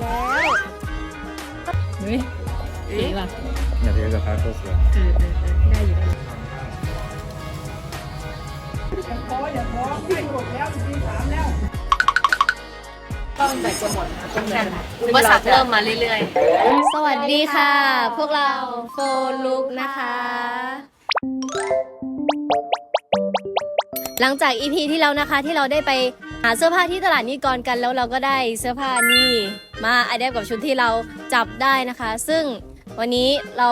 แล้ว เฮ้ยสีว่ะอย่าเทียบกับพาร์ทโคสวยเออเออเออได้อยู่ได้อยู่ต้องแต่จะหมดนะต้องแต่อุปสรรคเริ่มมาเรื่อยสวัสดีค่ะ พวกเราโฟลุกนะคะ หลังจาก EP ที่แล้วนะคะที่เราได้ไปหาเสื้อผ้าที่ตลาดนิกรกันแล้วเราก็ได้เสื้อผ้านี่ มาอัดแอปกับชุดที่เราจับได้นะคะ ซึ่งวันนี้เรา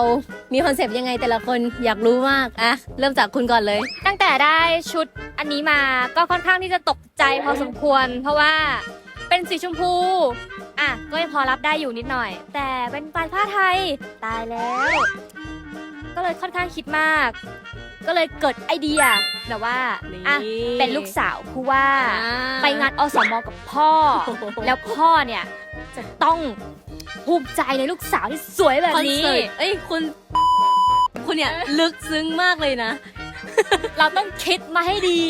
มีคอนเซปต์ยังไงแต่ละคนอยากรู้มากอะเริ่มจากคุณก่อนเลย ตั้งแต่ได้ชุดอันนี้มาก็ค่อนข้างที่จะตกใจพอสมควร เพราะว่าเป็นสีชมพูอะก็ยังพอรับได้อยู่นิดหน่อย แต่เป็นปลายผ้าไทยตายแล้ว ก็เลยค่อนข้างคิดมาก ก็เลยเกิดไอเดียแบบว่าๆอะเป็นลูกสาวผู้ว่าอ่า ไปงานอสมกับพ่อ แล้วพ่อเนี่ย จะต้องภูมิใจในลูกสาวที่สวยแบบคอนนี้ เสิร์ตเอ้ยคุณคุณเนี่ยลึกซึ้งมากเลยนะ เราต้องคิดมาให้ดี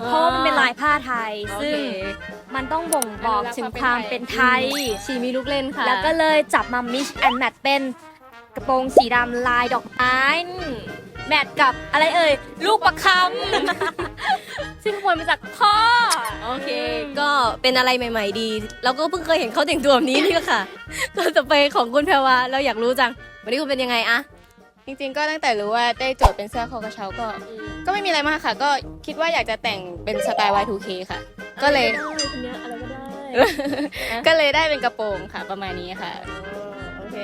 อ่า เพราะว่ามันเป็นลายผ้าไทย ซึ่งโอเคมันต้องบ่งบอกถึงความเป็นไทย ชีมีลูกเล่นค่ะแล้วก็เลยจับมา mix and match เป็นกระโปรงสีดำลายดอกไม้ แมทกับอะไรเอ่ย ลูกประคำ ซึ่งขโมยมาจากพ่อ โอเค ก็เป็นอะไรใหม่ ๆ ดี เราก็เพิ่งเคยเห็นเขาแต่งตัวแบบนี้นี่แหละค่ะ ก็จะไปของคุณแพรวาเราอยากรู้จัง วันนี้คุณเป็นยังไงอะจริงๆ ก็ตั้งแต่รู้ว่าได้โจทย์เป็นเสื้อคอกระเช้าก็ ก็ไม่มีอะไรมากค่ะ ก็คิดว่าอยากจะแต่งเป็นสไตล์ Y2K ค่ะ ก็เลยคนนี้อะไรก็ได้ก็เลยได้เป็นกระโปรงค่ะ ประมาณนี้ค่ะโอ เค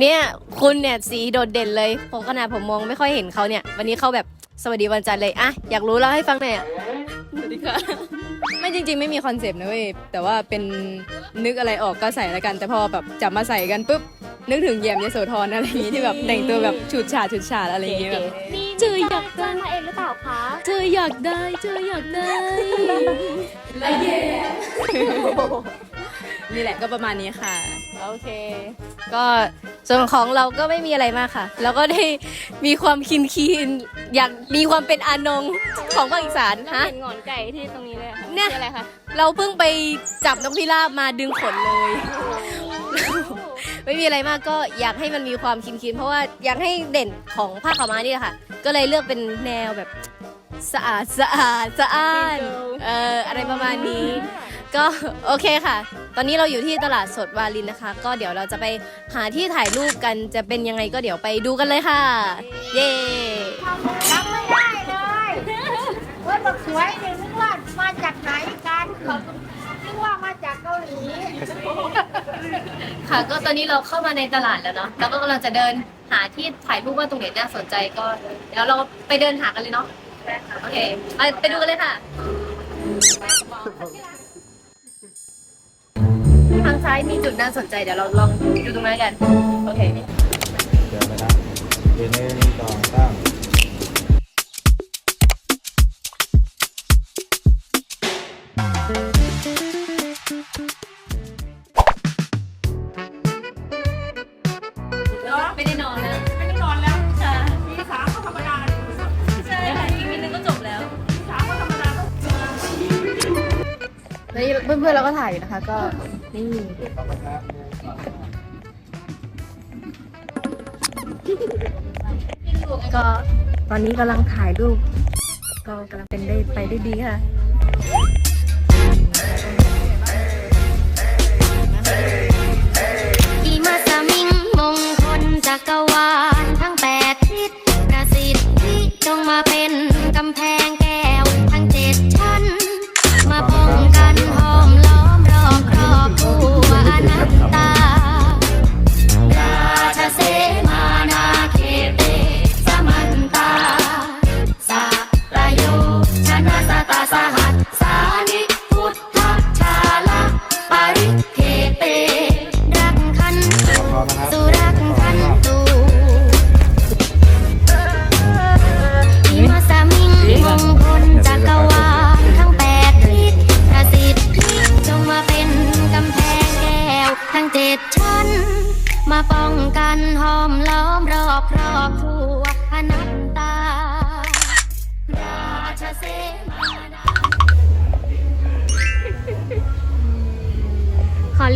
เนี่ยคุณเนี่ยสีโดดเด่นเลยผมขนาดผมมองไม่ค่อยเห็นเขาเนี่ย วันนี้เขาแบบสวัสดีวันจันทร์เลยอะอยากรู้แล้วให้ฟังหน่อยอะสวัสดีค่ะ ไม่จริง ๆ ไม่มีคอนเซปต์นะเว้ยแต่ว่าเป็นนึกอะไรออกก็ใส่แล้วกัน แต่พอแบบจับมาใส่กันปุ๊บนึกถึงแยมยโสธรอะไรอย่างงี้ที่แบบแต่งตัวแบบฉูดฉาดฉูดฉาดอะไรอย่างงี้แบบนี่เจออยากจ้างมาเองหรือเปล่าคะเธออยากได้เธออยากได้ นี่แหละก็ประมาณนี้ค่ะ โอเค ก็ส่วนของเราก็ไม่มีอะไรมากค่ะ แล้วก็ได้มีความคินคีนๆอยากมีความเป็นอานงของภาคอีสานฮะ เห็นหงอนไก่ที่ตรงนี้เลยค่ะเนี่ยคืออะไรคะเราเพิ่งไปจับนกพิราบมาดึงขนเลย ไม่มีอะไรมากก็อยากให้มันมีความคินคีนๆเพราะว่าอยากให้เด่นของผ้าขาวม้านี่แหละค่ะ ก็เลยเลือกเป็นแนวแบบสะอาดสะอาดสะอาดเอ่ออะไรประมาณนี้ ก็โอเคค่ะต อนนี้เราอยู่ที่ตลาดสดวารินนะคะ ก็เดี๋ยวเราจะไปหาที่ถ่ายรูปกันจะเป็นยังไงก็เดี๋ยวไปดูกันเลยค่ะ เย้รับไม่ได้เลยเฮ้ยบอกสวยเนี่ยนึกว่ามาจากไหนกันนึกว่ามาจากเกาหลีค่ะก็ตอนนี้เราเข้ามาในตลาดแล้วเนาะเราก็กำลังจะเดินหาที่ถ่ายรูปว่าตรงไหนน่าสนใจก็ เดี๋ยวเราไปเดินหากันเลยเนาะโอเคไปไปดูกันเลยค่ะ ทางซ้ายมีจุดน่าสนใจเดี๋ยวเราลองดูตรงนั้นกัน โอเค เดี๋ยวนะครับเดี๋ยวหนึ่งสองสามไม่ได้นอนแล้วไม่ได้นอนแล้วค่ะตีสามก็ธรรมดาใช่ค่ะอีกนิดนึงก็จบแล้วตีสามก็ธรรมดาต้องแล้วเพื่อนๆเราก็ถ่ายอยู่นะคะก็ นี่ก็ตอนนี้กำลังถ่ายรูปก็กำลังเป็นได้ไปได้ดีค่ะอีมาสมิงมงคลจักรวาลทั้งแปดทิศประสิทธิจงมาเป็นกำแพง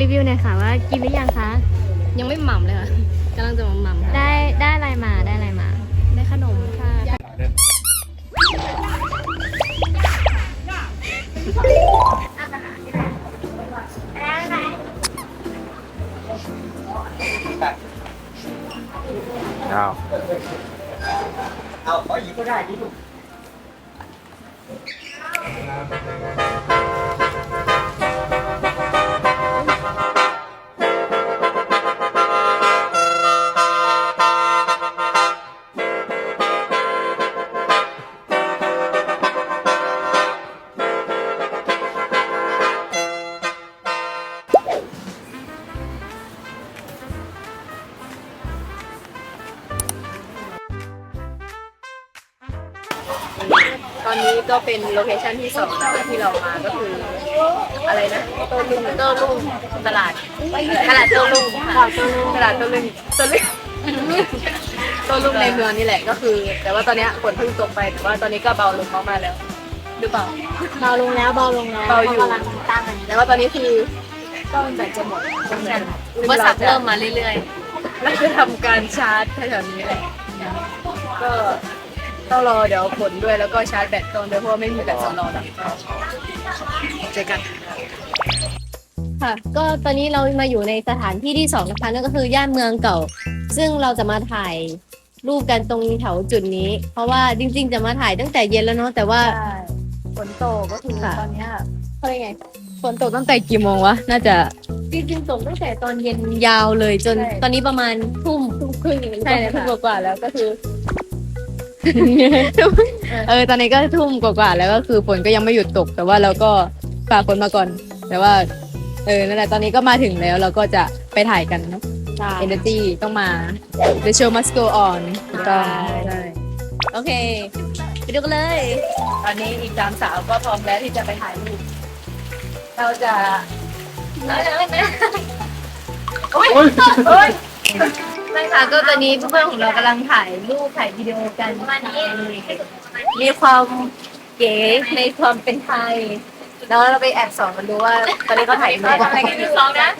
รีวิวหน่อยค่ะว่ากินหรือยังคะ ยังไม่หม่ำเลยค่ะกำลังจะมาหม่ำค่ะได้ได้อะไรมาได้อะไรมา ได้ขนมค่ะ อ้าวตอนนี้ก็ เป็นโลเคชั่นที่สองนะคะที่เรามาก็คืออะไรนะโต้รุ่งโต้รุ่งตลาดตลาดโต้รุ่งค่ะตลาดโต้รุ่งโต้รุ่งโต้รุ่งในเมืองนี่แหละก็คือ แต่ว่าตอนเนี้ยฝนเพิ่งตกไปแต่ว่าตอนนี้ก็เบาลงมากๆแล้วหรือเปล่าเบาลงแล้วเบาลงแล้วเบาอยู่กำลังตั้งแต่ว่าตอนนี้คือก็แบตจะหมดอุปสรรคเริ่มมาเรื่อยเราจะทำการชาร์จแถวๆนี้แหละก็ ต้องรอเดี๋ยวผลด้วยแล้วก็ชาร์จแบตก่อนด้วยเพราะว่าไม่มีแบตสำรองแล้วเจอกัน ค่ะก็ตอนนี้เรามาอยู่ในสถานที่ที่สองนะคะนั่นก็คือย่านเมืองเก่า ซึ่งเราจะมาถ่ายรูปกันตรงแถวจุดนี้ เพราะว่าจริง ๆ จะมาถ่ายตั้งแต่เย็นแล้วเนาะแต่ว่าฝนตกก็คือค่ะ ตอนเนี้ยเขาเรียกไงฝนตกตั้งแต่กี่โมงวะน่าจะจริงๆตกตั้งแต่ตอนเย็น ยาวเลยจนใช่ ตอนนี้ประมาณทุ่มทุ่มครึ่งใช่ทุ่มกว่าๆแล้วก็คือ เออตอนนี้ก็ทุ่มกว่าๆแล้วก็คือฝนก็ยังไม่หยุดตก แต่ว่าเราก็ฝ่าฝนมาก่อน แต่ว่า เออนั่นแหละตอนนี้ก็มาถึงแล้วเราก็จะไปถ่ายกันเนอะ energy ต้องมา the show must go on ถูกต้องใช่โอเค ไปดูกันเลย ตอนนี้อีกสามสาวก็พร้อมแล้วที่จะไปถ่ายรูป เราจะโอ๊ยโอ๊ย ไม่ค่ะก็ตอนนี้เพื่อนๆของเรากำลังถ่ายรูปถ่ายวิดีโอกันมีความเก๋ในความเป็นไทย แล้วเราไปแอบส่องกันดูว่า ตอนนี้เขาถ่ายรูปอะไรกันสองนะ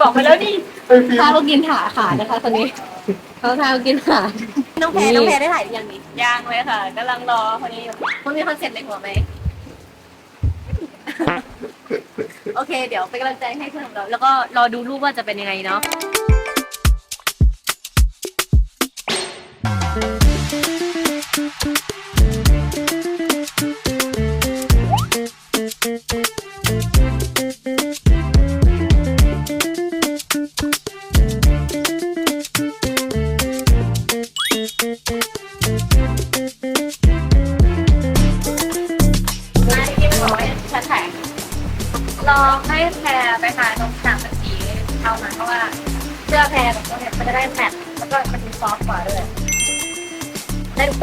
บอกไปแล้วนี่ข้าวกินขาขาดนะคะ ตอนนี้เขาข้าวกินขาน้องแพรน้องแพรได้ถ่ายหรือยังนี่ยังเลยค่ะกำลังรอคนนี้อยู่มันมีคอนเซ็ปต์ในหัวไหมโอเค เดี๋ยวเป็นกำลังใจให้เพื่อนของเราๆแล้วก็รอดูรูปว่าจะเป็นยังไงเนาะ ล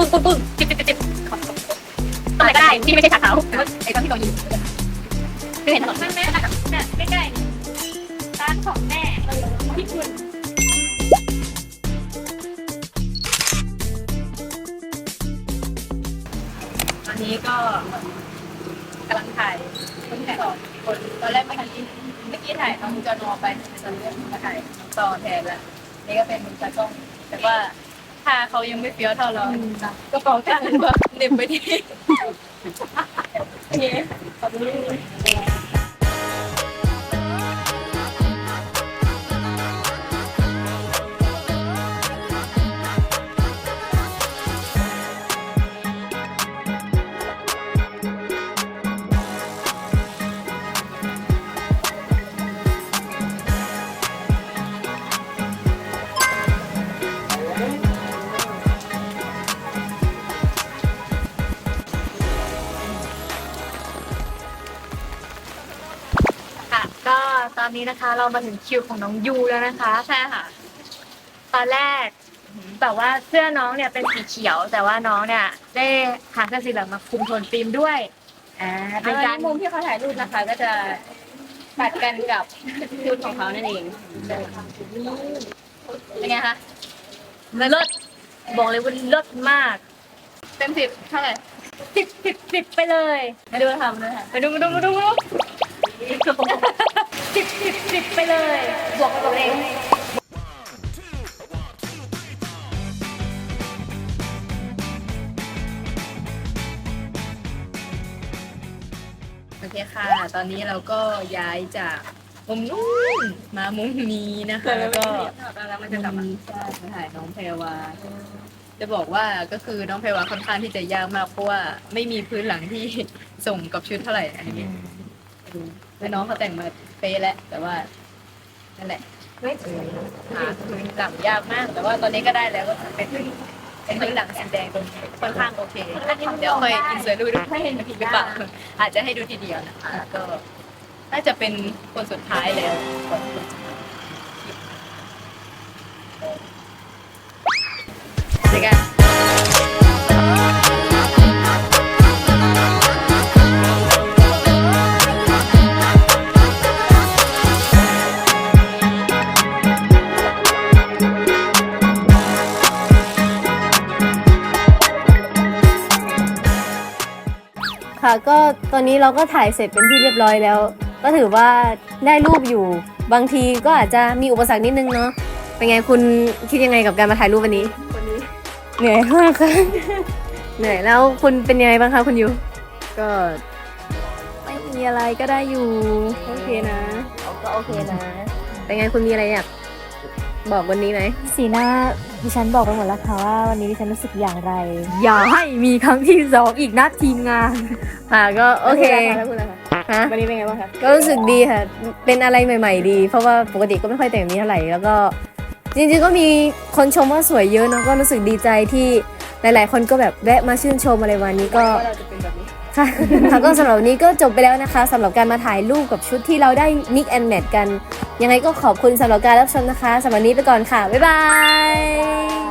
งปึ้งปึ้งจิบจิบจิบขอบตรงไหนก็ได้ที่ไม่ใช่ฉากขาวไอ้ตอนที่เราอยู่ไม่เห็นถนนแม่แม่ใกล้ๆร้านของแม่ที่คุณตอนนี้ก็กำลังถ่ายคนถ่งคนตอนแรกไม่ทันที่เมื่อกี้ถ่ายน้องจอนอไปตอนเรื่องถ่ายต่อแทนแล้วนี่ก็เป็นมุมตากล้องแต่ว่า ถ้าเขายังไม่เฟี้ยวเท่าเรากระเป๋าตังค์ก็เน็บไปที่โอเคขอบคุณ นนี้นะคะ เรามาถึงคิวของน้องยูแล้วนะคะ ใช่ค่ะ ตอนแรกแบบว่าเสื้อน้องเนี่ยเป็นสีเขียว แต่ว่าน้องเนี่ยได้หาเสื้อสีเหลืองมาคุมโทนฟิล์มด้วยอ่าอัเป็นนนี้การมุมที่เขาถ่ายรูปนะคะ ก็จะตัดกันกับชุดของเขานั่นเองเป็นไงคะเลิศบอกเลยว่าเลิศมาก เต็มสิบเท่าไหร่สิบสิบสิบไปเลย มาดูทำเลยค่ะไปดูมาดูมาดูมาดูิบสิบสิบไปเลย บวกกับเองโอเคค่ะ ตอนนี้เราก็ย้ายจากมุมนู้นมามุมนี้นะคะแล้วก็แล้มนจะกลัถ่ายน้องแพรวาจะบอกว่าก็คือน้องแพรวาค่อนข้างที่จะยากมากเพราะว่าไม่มีพื้นหลังที่ส่งกับชุดเท่าไหร่อันนี้ แล้วน้องเขาแต่งมาเป๊ะแล้วแต่ว่านั่นแหละเออหาพื้นหลังยากมาก แต่ว่าตอนนี้ก็ได้แล้วก็เป็นเป็นพื้นหลังสีแดงตรงนี้ค่อนข้างโอเคเดี๋ยวค่อยอินเสิร์ตดูด้วยหรือเปล่าอาจจะให้ดูทีเดียวนะคะก็น่าจะเป็นคนสุดท้ายแล้วก่อนที่จะเจอกัน ค่ะ ก็ตอนนี้เราก็ถ่ายเสร็จเป็นที่เรียบร้อยแล้ว ก็ถือว่าได้รูปอยู่ บางทีก็อาจจะมีอุปสรรคนิดนึงเนาะ เป็นไงคุณคิดยังไงกับการมาถ่ายรูปวันนี้เหนื่อยมากค่ะ เหนื่อยแล้วคุณเป็นยังไงบ้างคะคุณยูก็ไม่มีอะไรก็ได้อยู่ โอเคนะ ก็โอเคนะ เป็นไงคุณมีอะไรอยาก บอกวันนี้ไหมสีหน้าดิฉันบอกไปหมดแล้วค่ะว่าวันนี้ดิฉันรู้สึกอย่างไร อย่าให้มีครั้งที่สองอีกนะทีมงาน ค่ะก็โอเคแล้วคุณล่ะคะฮะวันนี้เป็นไงบ้างคะก็รู้สึกดีค่ะ เป็นอะไรใหม่ ๆ ดี เพราะว่าปกติก็ไม่ค่อยแต่งแบบนี้เท่าไหร่แล้วก็ จริงๆก็มีคนชมว่าสวยเยอะเนาะก็รู้สึกดีใจที่หลาย ๆ คนก็แบบแวะมาชื่นชมอะไรวันนี้ก็ ว่าเราจะเป็นแบบนี้ ค่ะค่ะก็สำหรับวันนี้ก็จบไปแล้วนะคะสำหรับการมาถ่ายรูปกับชุดที่เราได้ mix and match กัน ยังไงก็ขอบคุณสำหรับการรับชมนะคะสำหรับวันนี้ไปก่อนค่ะ บ๊ายบาย